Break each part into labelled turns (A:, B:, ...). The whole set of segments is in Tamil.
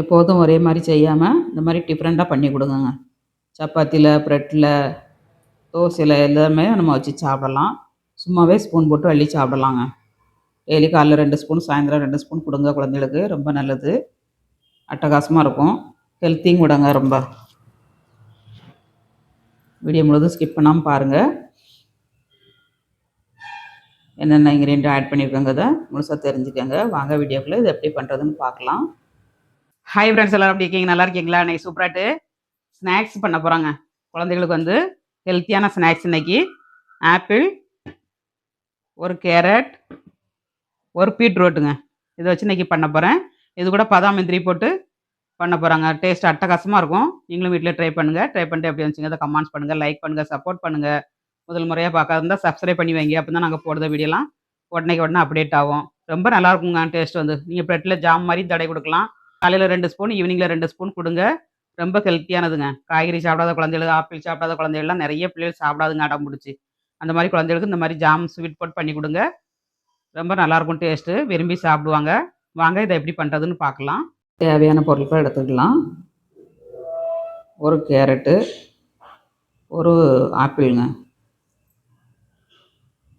A: எப்போதும் ஒரே மாதிரி செய்யாமல் இந்த மாதிரி டிஃப்ரெண்ட்டாக பண்ணி கொடுங்க சப்பாத்தியில் ப்ரெட்டில் தோசையில் எல்லாமே நம்ம வச்சு சாப்பிடலாம் சும்மாவே ஸ்பூன் போட்டு அள்ளி சாப்பிடலாங்க டெய்லி காலைல ரெண்டு ஸ்பூன் சாயந்தரம் ரெண்டு ஸ்பூன் கொடுங்க குழந்தைகளுக்கு ரொம்ப நல்லது அட்டகாசமாக இருக்கும் ஹெல்த்தியும் விடுங்க ரொம்ப வீடியோ முழுவதும் ஸ்கிப் பண்ணாமல் பாருங்கள் என்னென்ன இன்க்ரீடியன்ட் ஆட் பண்ணியிருக்கோங்கிறத முழுசாக தெரிஞ்சுக்கோங்க வாங்க வீடியோக்குள்ளே இது எப்படி பண்ணுறதுன்னு பார்க்கலாம் ஹாய் ஃப்ரெண்ட்ஸ் எல்லாரும் அப்படி இருக்கீங்க நல்லா இருக்கீங்களா இன்னைக்கு சூப்பராட்டு ஸ்நாக்ஸ் பண்ண போகிறாங்க குழந்தைகளுக்கு வந்து ஹெல்த்தியான ஸ்நாக்ஸ் இன்றைக்கி ஆப்பிள் ஒரு கேரட் ஒரு பீட்ரூட்டுங்க இதை வச்சு இன்னைக்கு பண்ண போகிறேன் இது கூட பதாம் மிந்திரி போட்டு பண்ண போகிறாங்க டேஸ்ட் அட்டகாசமாக இருக்கும் நீங்களும் வீட்டில் ட்ரை பண்ணுங்கள் ட்ரை பண்ணிட்டு எப்படி வந்துச்சுங்க அதை கமெண்ட்ஸ் பண்ணுங்கள் லைக் பண்ணுங்கள் சப்போர்ட் பண்ணுங்கள் முதல் முறையாக இருந்தால் சப்ஸ்கிரைப் பண்ணி வைங்க அப்போ தான் நாங்கள் போடுற வீடியோலாம் உடனே உடனே அப்டேட் ஆகும் ரொம்ப நல்லாயிருக்குங்க டேஸ்ட் வந்து நீங்கள் ப்ரெட்டில் ஜாம் மாதிரி தடை கொடுக்கலாம் காலையில் ரெண்டு ஸ்பூன் ஈவினிங்கில் ரெண்டு ஸ்பூன் கொடுங்க ரொம்ப ஹெல்த்தியானதுங்க காய்கறி சாப்பிடாத குழந்தைகள் ஆப்பிள் சாப்பிடாத குழந்தைகள்லாம் நிறைய பிள்ளைகள் சாப்பிடாதுங்க அடம் பிடிச்சி அந்த மாதிரி குழந்தைகளுக்கு இந்த மாதிரி ஜாம் ஸ்வீட் போட் பண்ணி கொடுங்க ரொம்ப நல்லாயிருக்கும் டேஸ்ட்டு விரும்பி சாப்பிடுவாங்க வாங்க இதை எப்படி பண்ணுறதுன்னு பார்க்கலாம் தேவையான பொருட்கள் எடுத்துக்கலாம் ஒரு கேரட்டு ஒரு ஆப்பிளுங்க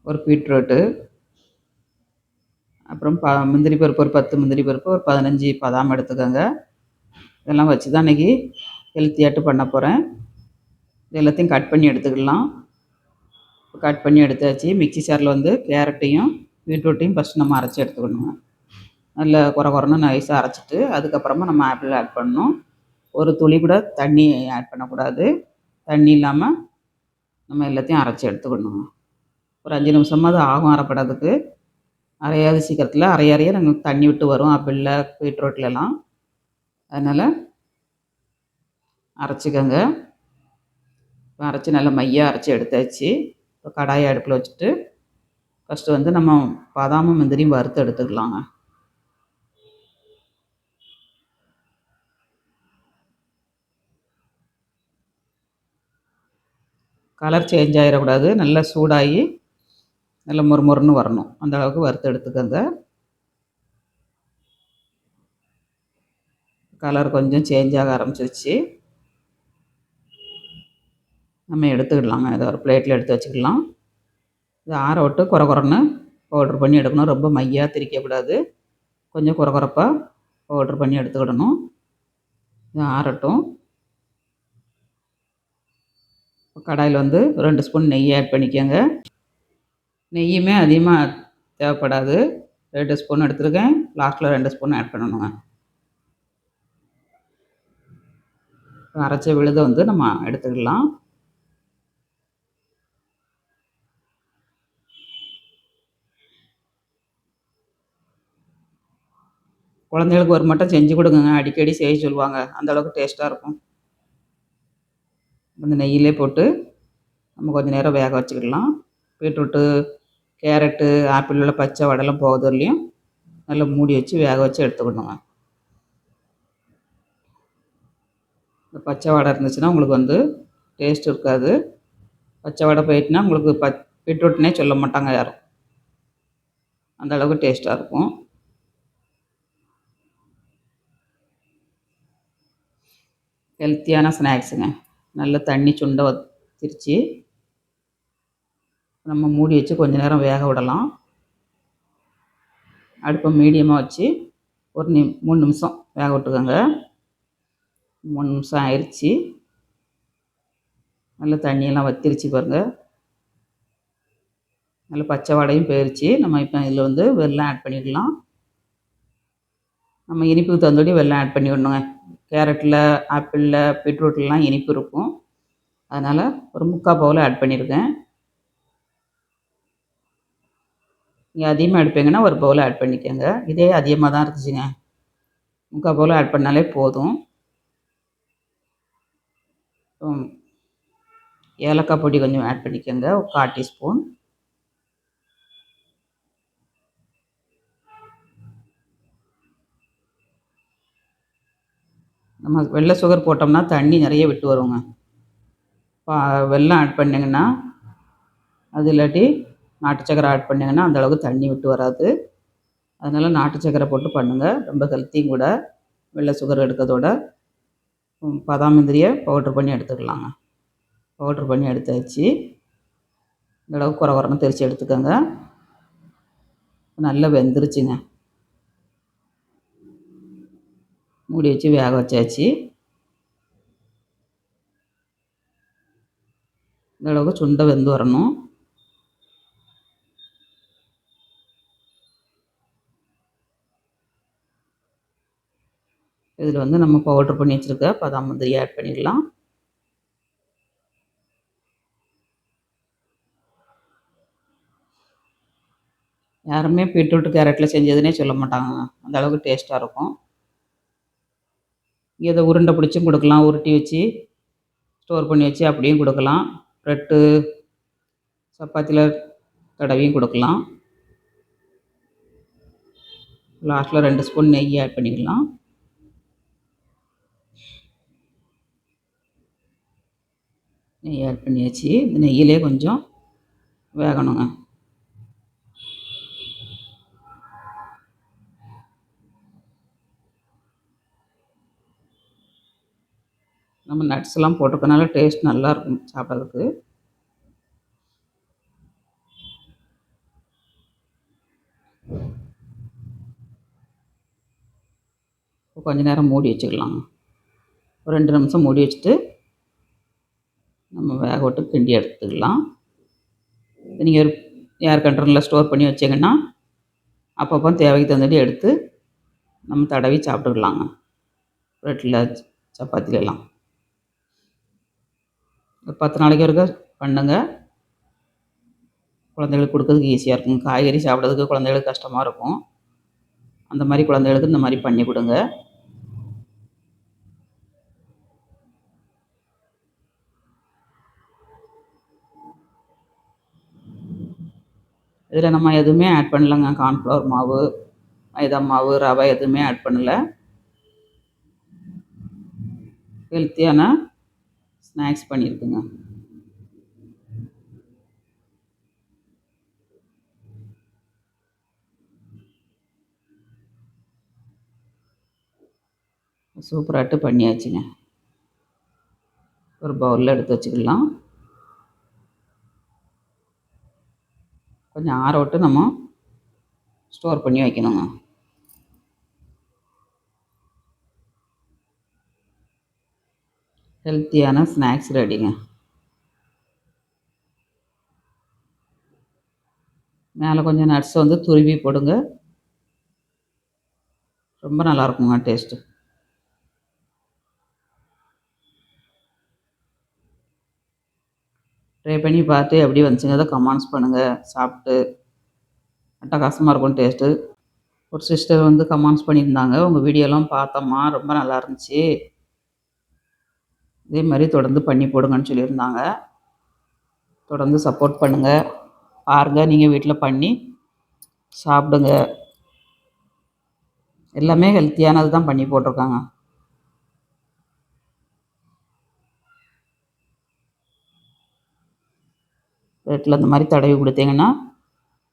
A: ஒரு பீட்ரூட்டு அப்புறம் ப முந்திரி பருப்பு ஒரு பத்து முந்திரி பருப்பு ஒரு பதினஞ்சு பதாம் எடுத்துக்கோங்க இதெல்லாம் வச்சு தான் இன்றைக்கி ஹெல்த்தியாட்டு பண்ண போகிறேன் இது எல்லாத்தையும் கட் பண்ணி எடுத்துக்கலாம் கட் பண்ணி எடுத்தாச்சு மிக்சி சாரில் வந்து கேரட்டையும் பீட்ரூட்டையும் ஃபஸ்ட் நம்ம அரைச்சி எடுத்துக்கணுங்க நல்லா குறை குறைன்னு நைஸாக அரைச்சிட்டு அதுக்கப்புறமா நம்ம ஆப்பிள் ஆட் பண்ணணும் ஒரு துளி கூட தண்ணி ஆட் பண்ணக்கூடாது தண்ணி இல்லாமல் நம்ம எல்லாத்தையும் அரைச்சி எடுத்துக்கணுங்க ஒரு அஞ்சு நிமிஷமாக அது ஆகும் அரைப்படாததுக்கு அரையாது சீக்கிரத்தில் அரைய அரைய நாங்கள் தண்ணி விட்டு வரும் ஆப்பிளில் பீட்ரூட்லலாம் அதனால் அரைச்சிக்கோங்க அரைச்சி நல்லா மையாக அரைச்சி எடுத்தாச்சு இப்போ கடாயை அடுப்பில் வச்சுட்டு ஃபஸ்ட்டு வந்து நம்ம பாதாம முந்திரியும் வறுத்து எடுத்துக்கலாங்க கலர் சேஞ்ச் ஆகிடக்கூடாது நல்லா சூடாகி நல்ல முறுமுறுன்னு வரணும் அந்த அளவுக்கு வறுத்து எடுத்துக்கோங்க கலர் கொஞ்சம் சேஞ்ச் ஆக ஆரம்பிச்சிருச்சு நம்ம எடுத்துக்கிடலாங்க இதை ஒரு பிளேட்டில் எடுத்து வச்சுக்கலாம் இது ஆற விட்டு குறை குறன்னு பவுட்ரு பண்ணி எடுக்கணும் ரொம்ப மையாக திரிக்கக்கூடாது கொஞ்சம் குறை குறப்பாக பவுட்ரு பண்ணி எடுத்துக்கிடணும் இது ஆறட்டும் கடாயில் வந்து ரெண்டு ஸ்பூன் நெய் ஆட் பண்ணிக்கோங்க நெய்யுமே அதிகமாக தேவைப்படாது ரெண்டு ஸ்பூன் எடுத்துருக்கேன் லாஸ்ட்டில் ரெண்டு ஸ்பூன் ஆட் பண்ணணுங்க அரைச்ச விழுதை வந்து நம்ம எடுத்துக்கலாம் குழந்தைகளுக்கு ஒரு மட்டும் செஞ்சு கொடுங்க அடிக்கடி செய்ய சொல்லுவாங்க அந்தளவுக்கு டேஸ்ட்டாக இருக்கும் அந்த நெய்யிலே போட்டு நம்ம கொஞ்சம் நேரம் வேக வச்சுக்கலாம் பீட்ரூட்டு கேரட்டு ஆப்பிள் உள்ள பச்சை வடலாம் போகிறதுலையும் நல்லா மூடி வச்சு வேக வச்சு எடுத்துக்கணுங்க இந்த பச்சை வடை இருந்துச்சுன்னா உங்களுக்கு வந்து டேஸ்ட் இருக்காது பச்சை வடை போயிட்டுனா உங்களுக்கு ப பீட்ரூட்னே சொல்ல மாட்டாங்க யாரும் அந்த அளவுக்கு டேஸ்ட்டாக இருக்கும் ஹெல்த்தியான ஸ்நாக்ஸுங்க நல்ல தண்ணி சுண்டை திரித்து நம்ம மூடி வச்சு கொஞ்சம் நேரம் வேக விடலாம் அடுப்பை மீடியமாக வச்சு ஒரு நி மூணு நிமிஷம் வேக விட்டுக்கோங்க மூணு நிமிஷம் ஆயிடுச்சு நல்லா தண்ணியெல்லாம் வத்திருச்சு பாருங்கள் நல்ல பச்சை வாடையும் போயிடுச்சு நம்ம இப்போ இதில் வந்து வெள்ளம் ஆட் பண்ணிடலாம் நம்ம இனிப்புக்கு தந்தோடி வெள்ளம் ஆட் பண்ணி விடணுங்க கேரட்டில் ஆப்பிளில் பீட்ரூட்லாம் இனிப்பு இருக்கும் அதனால் ஒரு முக்கால் பவுல் ஆட் பண்ணியிருக்கேன் நீங்கள் அதிகமாக எடுப்பீங்கன்னா ஒரு பவுல் ஆட் பண்ணிக்கோங்க இதே அதிகமாக தான் இருந்துச்சுங்க முக்கால் பவுல் ஆட் பண்ணாலே போதும் ஏலக்காய் பொடி கொஞ்சம் ஆட் பண்ணிக்கோங்க ஒரு கால் டீஸ்பூன் நம்ம வெள்ளை சுகர் போட்டோம்னா தண்ணி நிறைய விட்டு வருவோங்க வெள்ளம் ஆட் பண்ணிங்கன்னா அது இல்லாட்டி நாட்டு சக்கரை ஆட் பண்ணிங்கன்னா அந்தளவுக்கு தண்ணி விட்டு வராது அதனால் நாட்டு சக்கரை போட்டு பண்ணுங்கள் ரொம்ப ஹெல்த்தியும் கூட வெள்ளை சுகர் எடுக்கிறதோட பதாம் முந்திரியை பவுட்ரு பண்ணி எடுத்துக்கலாங்க பவுட்ரு பண்ணி எடுத்தாச்சு இந்தளவுக்கு குறை குறைன்னு தெரித்து எடுத்துக்கோங்க நல்லா வெந்துருச்சுங்க மூடி வச்சு வேக வச்சாச்சு இந்தளவுக்கு சுண்டை வெந்து வரணும் இதில் வந்து நம்ம பவுட்ரு பண்ணி வச்சுருக்க பதாமந்திரி ஆட் பண்ணிடலாம் யாருமே பீட்ரூட் கேரட்டில் செஞ்சதுன்னே சொல்ல மாட்டாங்க அந்த அளவுக்கு டேஸ்ட்டாக இருக்கும் இதை உருண்டை பிடிச்சும் கொடுக்கலாம் உருட்டி வச்சு ஸ்டோர் பண்ணி வச்சு அப்படியும் கொடுக்கலாம் ப்ரெட்டு சப்பாத்தியில் தடவையும் கொடுக்கலாம் லாஸ்ட்டில் ரெண்டு ஸ்பூன் நெய் ஆட் பண்ணிக்கலாம் நெய் ஆட் பண்ணியாச்சு இந்த நெய்யிலே கொஞ்சம் வேகணுங்க நம்ம நட்ஸ்லாம் போட்டிருக்கனால டேஸ்ட் நல்லா இருக்கும் சாப்பிட்றதுக்கு கொஞ்ச நேரம் மூடி வச்சுக்கலாம் ஒரு ரெண்டு நிமிஷம் மூடி வச்சுட்டு நம்ம வேக விட்டு கிண்டி எடுத்துக்கலாம் நீங்கள் ஒரு ஏர் கண்ட்ரோலில் ஸ்டோர் பண்ணி வச்சிங்கன்னா அப்பப்போ தேவைக்கு தந்துட்டு எடுத்து நம்ம தடவி சாப்பிட்டுக்கலாங்க ப்ரெட்டில் சப்பாத்திலலாம் ஒரு பத்து நாளைக்கு ஒருக்க பண்ணுங்க குழந்தைகளுக்கு கொடுக்கறதுக்கு ஈஸியாக இருக்கும் காய்கறி சாப்பிட்றதுக்கு குழந்தைகளுக்கு கஷ்டமாக இருக்கும் அந்த மாதிரி குழந்தைகளுக்கு இந்த மாதிரி பண்ணி கொடுங்க இதில் நம்ம எதுவுமே ஆட் பண்ணலங்க கார்ன்ஃப்ளவர் மாவு மைதா மாவு ரவை எதுவுமே ஆட் பண்ணலை ஹெல்த்தியான ஸ்நாக்ஸ் பண்ணியிருக்குங்க சூப்பராகட்டு பண்ணியாச்சுங்க ஒரு பவுலில் எடுத்து வச்சுக்கலாம் கொஞ்சம் ஆரோட்டு நம்ம ஸ்டோர் பண்ணி வைக்கணுங்க ஹெல்த்தியான ஸ்நாக்ஸ் ரெடிங்க மேலே கொஞ்சம் நட்ஸ் வந்து துருவி போடுங்க ரொம்ப நல்லாயிருக்குங்க டேஸ்ட்டு ட்ரை பண்ணி பார்த்து எப்படி வந்துச்சுங்க அதை கமெண்ட்ஸ் பண்ணுங்கள் சாப்பிட்டு அட்டகாசமாக இருக்கும் டேஸ்ட்டு ஒரு சிஸ்டர் வந்து கமெண்ட்ஸ் பண்ணியிருந்தாங்க உங்கள் வீடியோலாம் பார்த்தோம்மா ரொம்ப நல்லா இருந்துச்சு இதே மாதிரி தொடர்ந்து பண்ணி போடுங்கன்னு சொல்லியிருந்தாங்க தொடர்ந்து சப்போர்ட் பண்ணுங்கள் பாருங்கள் நீங்கள் வீட்டில் பண்ணி சாப்பிடுங்க எல்லாமே ஹெல்த்தியானது தான் பண்ணி போட்டிருக்காங்க ரேட்டில் இந்த மாதிரி தடவி கொடுத்தீங்கன்னா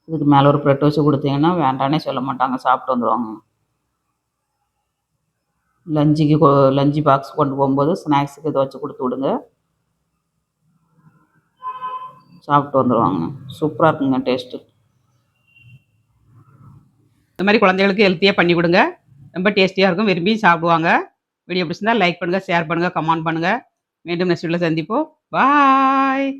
A: இதுக்கு மேலே ஒரு ப்ரெட் வச்சு கொடுத்தீங்கன்னா வேண்டானே சொல்ல மாட்டாங்க சாப்பிட்டு வந்துடுவாங்க லஞ்சுக்கு லஞ்சு பாக்ஸ் கொண்டு போகும்போது ஸ்நாக்ஸுக்கு இதை வச்சு கொடுத்து விடுங்க சாப்பிட்டு வந்துடுவாங்க சூப்பராக இருக்குங்க டேஸ்ட்டு இந்த மாதிரி குழந்தைகளுக்கு ஹெல்த்தியாக பண்ணி கொடுங்க ரொம்ப டேஸ்டியாக இருக்கும் விரும்பி சாப்பிடுவாங்க வீடியோ பிடிச்சிருந்தா லைக் பண்ணுங்கள் ஷேர் பண்ணுங்கள் கமெண்ட் பண்ணுங்கள் மீண்டும் நெக்ஸ்ட் வீட்டில் சந்திப்போம் பாய்